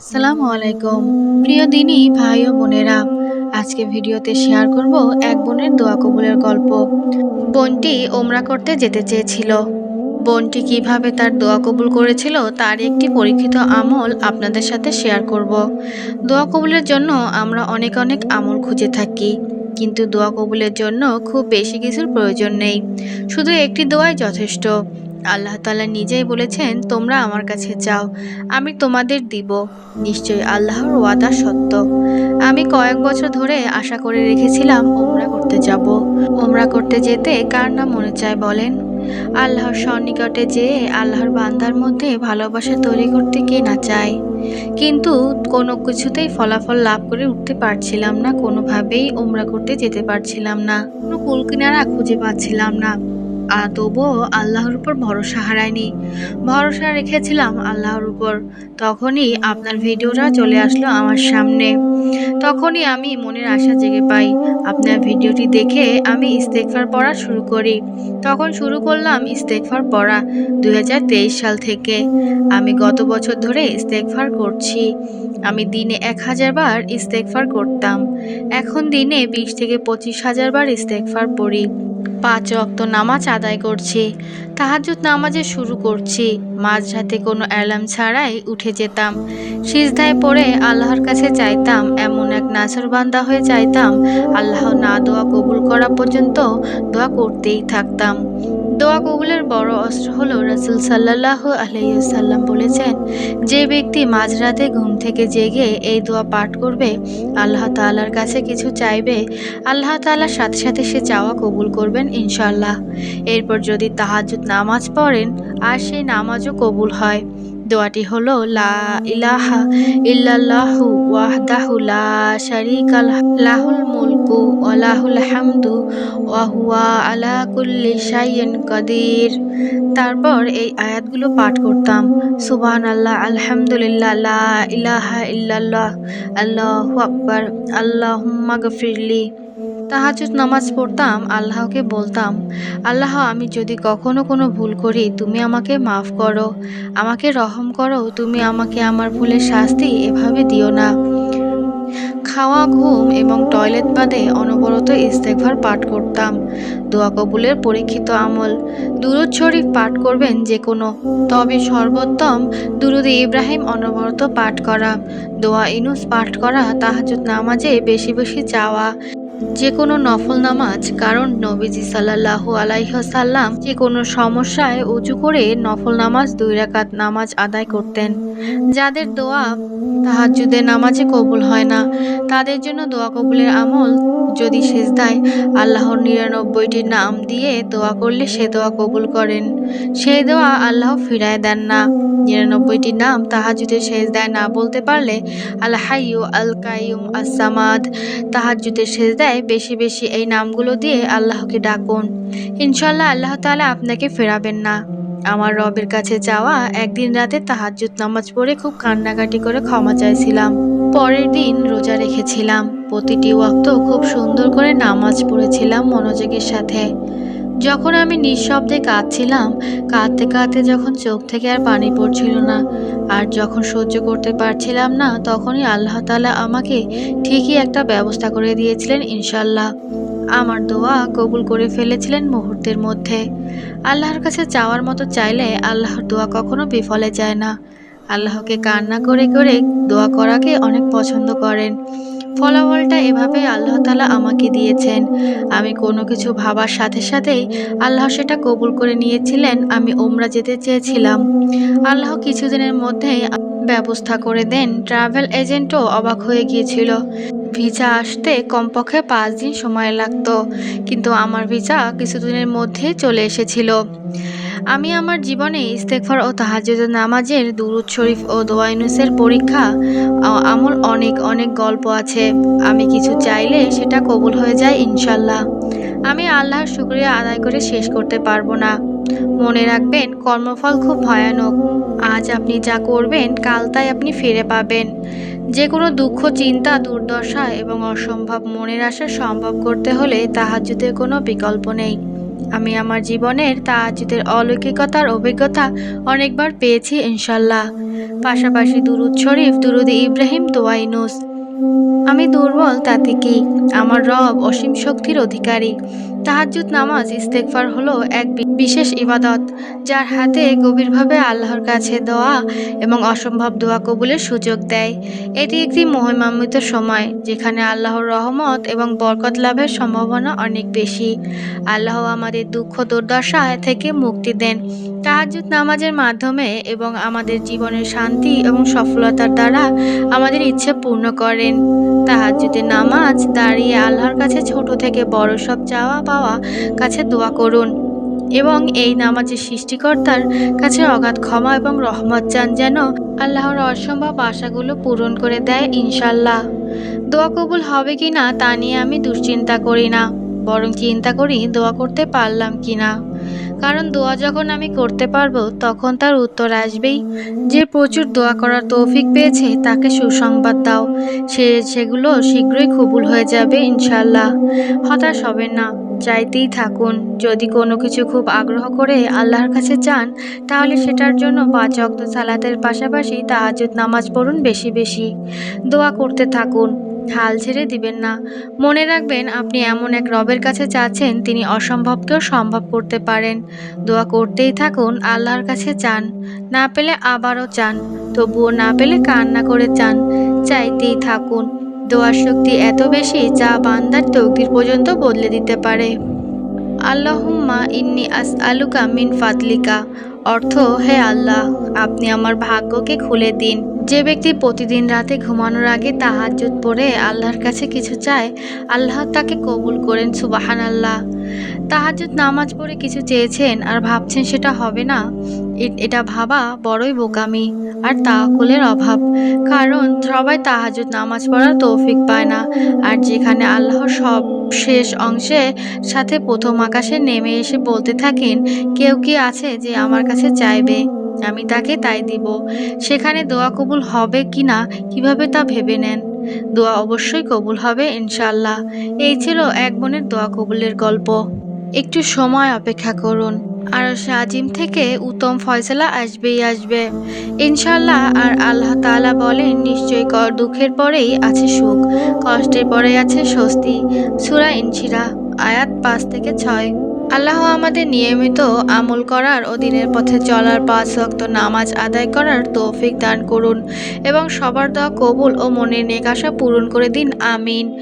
আসসালামু আলাইকুম। প্রিয় দিনী, ভাই ও বোনেরা, আজকে ভিডিওতে শেয়ার করব এক বোনের দোয়া কবুলের গল্প। বোনটি ওমরা করতে যেতে চেয়েছিল। বোনটি কীভাবে তার দোয়া কবুল করেছিল তার একটি পরীক্ষিত আমল আপনাদের সাথে শেয়ার করব। দোয়া কবুলের জন্য আমরা অনেক অনেক আমল খুঁজে থাকি, কিন্তু দোয়া কবুলের জন্য খুব বেশি কিছুর প্রয়োজন নেই। শুধু একটি দোয়াই যথেষ্ট। আল্লাহ তাআলা নিজেই বলেছেন, তোমরা আমার কাছে যাও, আমি তোমাদের দিব। নিশ্চয়ই আল্লাহর ওয়াদা সত্য। আমি কয়েক বছর ধরে আশা করে রেখেছিলাম ওমরা করতে যাব। ওমরা করতে যেতে কার না মনে চায় বলেন? আল্লাহর সন্নিকটে যেয়ে আল্লাহর বান্দার মধ্যে ভালোবাসা তৈরি করতে কে না চায়? কিন্তু কোনো কিছুতেই ফলাফল লাভ করে উঠতে পারছিলাম না, কোনোভাবেই ওমরা করতে যেতে পারছিলাম না। কোনো কুলকিনারা খুঁজে পাচ্ছিলাম না। তবুও আল্লাহর উপর ভরসা হারায়নি। ভরসা রেখেছিলাম আল্লাহর উপর। তখনই আপনার ভিডিওটা চলে আসলো আমার সামনে। তখনই আমি মনের আশা জেগে পাই। আপনার ভিডিওটি দেখে আমি ইস্তেকফার পড়া শুরু করি। তখন শুরু করলাম ইস্তেকফার পড়া দু হাজার তেইশ সাল থেকে। আমি গত বছর ধরে ইস্তেকফার করছি। আমি দিনে এক হাজার বার ইস্তেকফার করতাম। এখন দিনে বিশ থেকে পঁচিশ হাজার বার ইস্তেকফার পড়ি। পাঁচ রক্ত নামাজ আদায় করছি তাহাজুদ নামাজে শুরু করছি। মাঝরাতে কোনো অ্যালার্ম ছাড়াই উঠে যেতাম। সিজদায় পড়ে আল্লাহর কাছে চাইতাম এমন এক নাচর বান্দা হয়ে চাইতাম আল্লাহ না দোয়া কবুল করা পর্যন্ত দোয়া করতেই থাকতাম। দোয়া কবুলের বড় অস্ত্র হলো রসুল সাল্লাহ আলহিসাল্লাম বলেছেন, যে ব্যক্তি মাঝরাতে ঘুম থেকে জেগে এই দোয়া পাঠ করবে, আল্লাহ তাআলার কাছে কিছু চাইবে, আল্লাহ তাআলার সাথে সাথে সে চাওয়া কবুল করবেন ইনশাল্লাহ এরপর যদি তাহাজুদ নামাজ পড়েন, আর সেই নামাজও কবুল হয়। দোয়াটি হলো, লা ইলাহা ইল্লাল্লাহু ওয়াহদাহু লা লাহুল মুলকু ওয়া লাহুল হামদু ওয়া হুয়া আলা কুল্লি শাইইন কাদির। তারপর এই আয়াতগুলো পাঠ করতাম। সুবহানাল্লাহ, আলহামদুলিল্লাহ, লা ইলাহা ইল্লাল্লাহ, আল্লাহু আকবার, আল্লাহুম্মা গফিরলি। তাহাজুদ নামাজ পড়তাম, আল্লাহকে বলতাম, আল্লাহ, আমি যদি কখনো কোনো ভুল করি, তুমি আমাকে মাফ করো। আমাকে রহম করো, তুমি আমাকে আমার ভুলের শাস্তি এভাবে দিও না। খাওয়া, ঘুম এবং টয়লেট বাদে অনবরত ইস্তেকভার পাঠ করতাম। দোয়া কবুলের পরীক্ষিত আমল। দুরুদ শরীফ পাঠ করবেন যে কোনো তবে সর্বোত্তম দুরুদ ইব্রাহিম অনবরত পাঠ করা। দোয়া ইনুস পাঠ করা তাহাজুদ নামাজে বেশি বেশি চাওয়া। যে কোনো নফল নামাজ কারণ নবীজি সাল্লাহু আলাইসাল্লাম যে কোনো সমস্যায় উঁচু করে নফল নামাজ দুই রাকাত নামাজ আদায় করতেন। যাদের দোয়া তাহাজুদের নামাজে কবুল হয় না, তাদের জন্য দোয়া কবুলের আমল যদি সেজদায় আল্লাহর নিরানব্বইটি নাম দিয়ে দোয়া করলে সে দোয়া কবুল করেন। সেই দোয়া আল্লাহ ফিরায় দেন না। নিরানব্বইটি নাম তাহাজুদের সেজদায় না বলতে পারলে আল আল কাইয়ুম আসামাদ তাহাজুদের সেজদায় বেশি বেশি এই নামগুলো দিয়ে আল্লাহকে ডাকুন। ইনশাল্লাহ আল্লাহ তাআলা আপনাকে ফেরাবেন না। আমার রবের কাছে যাওয়া একদিন রাতে তাহাজ্জুদ নামাজ পড়ে খুব কান্নাকাটি করে ক্ষমা চাইছিলাম। পরের দিন রোজা রেখেছিলাম। প্রতিটি ওয়াক্ত খুব সুন্দর করে নামাজ পড়েছিলাম মনোযোগের সাথে। যখন আমি নিঃশব্দে কাঁদছিলাম, কাঁদতে কাঁদতে যখন চোখ থেকে আর পানি পড়ছিল না, আর যখন সহ্য করতে পারছিলাম না, তখনই আল্লাহ তালা আমাকে ঠিকই একটা ব্যবস্থা করে দিয়েছিলেন ইনশাল্লাহ আমার দোয়া কবুল করে ফেলেছিলেন মুহূর্তের মধ্যে। আল্লাহর কাছে চাওয়ার মতো চাইলে আল্লাহর দোয়া কখনো বিফলে যায় না। আল্লাহকে কান্না করে করে দোয়া করাকে অনেক পছন্দ করেন। ফলাফলটা এভাবে আল্লাহ তালা আমাকে দিয়েছেন। আমি কোনো কিছু ভাবার সাথে সাথেই আল্লাহ সেটা কবুল করে নিয়েছিলেন, আমি ওমরা যেতে চেয়েছিলাম। আল্লাহ কিছুদিনের মধ্যেই ব্যবস্থা করে দেন। ট্রাভেল এজেন্টও অবাক হয়ে গিয়েছিল। ভিসা আসতে কমপক্ষে পাঁচ দিন সময় লাগতো, কিন্তু আমার ভিসা কিছুদিনের মধ্যেই চলে এসেছিল। আমি আমার জীবনে ইস্তেকফার ও তাহাজুদ নামাজের দুরুদ শরীফ ও দোয়াইনুসের পরীক্ষা, আ- আমল অনেক অনেক গল্প আছে। আমি কিছু চাইলে সেটা কবুল হয়ে যায় ইনশাল্লাহ আমি আল্লাহর শুক্রিয়া আদায় করে শেষ করতে পারব না। মনে রাখবেন, কর্মফল খুব ভয়ানক। আজ আপনি যা করবেন, কাল তাই আপনি ফিরে পাবেন। যে কোনো দুঃখ, চিন্তা, দুর্দশা এবং অসম্ভব মনের আশা সম্ভব করতে হলে তাহাজ্জুদের কোনো বিকল্প নেই। আমি আমার জীবনের তা তাহাজুদের অলৌকিকতার অভিজ্ঞতা অনেকবার পেয়েছি ইনশাল্লাহ পাশাপাশি দুরুদ শরীফ, দুরুদ ইব্রাহিম তোয়াইনুস আমি দুর্বল তাতে কি আমার রব অসীম শক্তির অধিকারী। তাহাজ্জুদ নামাজ ইস্তেকফার হলো এক বিশেষ ইবাদত, যার হাতে গভীরভাবে আল্লাহর কাছে দোয়া এবং অসম্ভব দোয়া কবুলের সুযোগ দেয়। এটি একটি মহিমান্বিত সময়, যেখানে আল্লাহর রহমত এবং বরকত লাভের সম্ভাবনা অনেক বেশি। আল্লাহ আমাদের দুঃখ, দুর্দশা থেকে মুক্তি দেন। তাহাজ্জুদ নামাজের মাধ্যমে এবং আমাদের জীবনের শান্তি এবং সফলতার দ্বারা আমাদের ইচ্ছে পূর্ণ করেন। তাহাজ্জুদের নামাজ দাঁড়িয়ে আল্লাহর কাছে ছোট থেকে বড় সব চাওয়া পাওয়া কাছে দোয়া করুন। এবং এই নামাজের সৃষ্টিকর্তার কাছে অগাধ ক্ষমা এবং রহমত চান যেন আল্লাহর অসম্ভব আশাগুলো পূরণ করে দেয় ইনশাল্লাহ দোয়া কবুল হবে কি না তা নিয়ে আমি দুশ্চিন্তা করি না, বরং চিন্তা করি দোয়া করতে পারলাম কি না কারণ দোয়া যখন আমি করতে পারব, তখন তার উত্তর আসবেই। যে প্রচুর দোয়া করার তৌফিক পেয়েছে, তাকে সুসংবাদ দাও। সে, সেগুলো শীঘ্রই কবুল হয়ে যাবে ইনশাল্লাহ হতাশ হবেন না, চাইতেই থাকুন। যদি কোনো কিছু খুব আগ্রহ করে আল্লাহর কাছে চান, তাহলে সেটার জন্য পাঁচ অক্ত সালাতের পাশাপাশি তাহাজুদ নামাজ পড়ুন বেশি বেশি। দোয়া করতে থাকুন। হাল ছেড়ে দিবেন না। মনে রাখবেন, আপনি এমন এক রবের কাছে চাচ্ছেন তিনি অসম্ভবকেও সম্ভব করতে পারেন। দোয়া করতেই থাকুন, আল্লাহর কাছে চান। না পেলে আবারও চান, তবুও না পেলে কান্না করে চান। চাইতেই থাকুন, দোয়ার শক্তি এত বেশি যা বান্দার তকদির পর্যন্ত বদলে দিতে পারে। আল্লাহুম্মা ইন্নি আস আলুকা মিন ফাদলিকা অর্থ, হে আল্লাহ, আপনি আমার ভাগ্যকে খুলে দিন। যে ব্যক্তি প্রতিদিন রাতে ঘুমানোর আগে তাহাজ্জুদ পড়ে আল্লাহর কাছে কিছু চায়, আল্লাহ তাকে কবুল করেন সুবাহান আল্লাহ তাহাজ্জুদ নামাজ পড়ে কিছু চেয়েছেন আর ভাবছেন সেটা হবে না এটা ভাবা বড়ই বোকামি আর তাকুলের অভাব। কারণ, সবাই তাহাজুদ নামাজ পড়ার তৌফিক পায় না, আর যেখানে আল্লাহ সব শেষ অংশে সাথে প্রথম আকাশে নেমে এসে বলতে থাকেন, কেউ কি আছে যে আমার কাছে চাইবে? আমি তাকে তাই দিব। সেখানে দোয়া কবুল হবে কি না? কীভাবে তা ভেবে নেন? দোয়া অবশ্যই কবুল হবে ইনশাল্লাহ এই ছিল এক বোনের দোয়া কবুলের গল্প। একটু সময় অপেক্ষা করুন। আর আজিম থেকে উত্তম ফয়সলা আসবেই আসবে। ইনশাল্লাহ আর আল্লাহ তাআলা বলেন, নিশ্চয়ই ক- দুঃখের পরেই আছে সুখ, কষ্টের পরে আছে স্বস্তি। সুরা ইনশিরা, আয়াত পাঁচ থেকে ছয়। আল্লাহ আমাদের নিয়মিত আমল করার ও দিনের পথে চলার পাঁচ ওয়াক্ত নামাজ আদায় করার তৌফিক দান করুন এবং সবার দোয়া কবুল ও মনের নেকাশা পূরণ করে দিন। আমিন।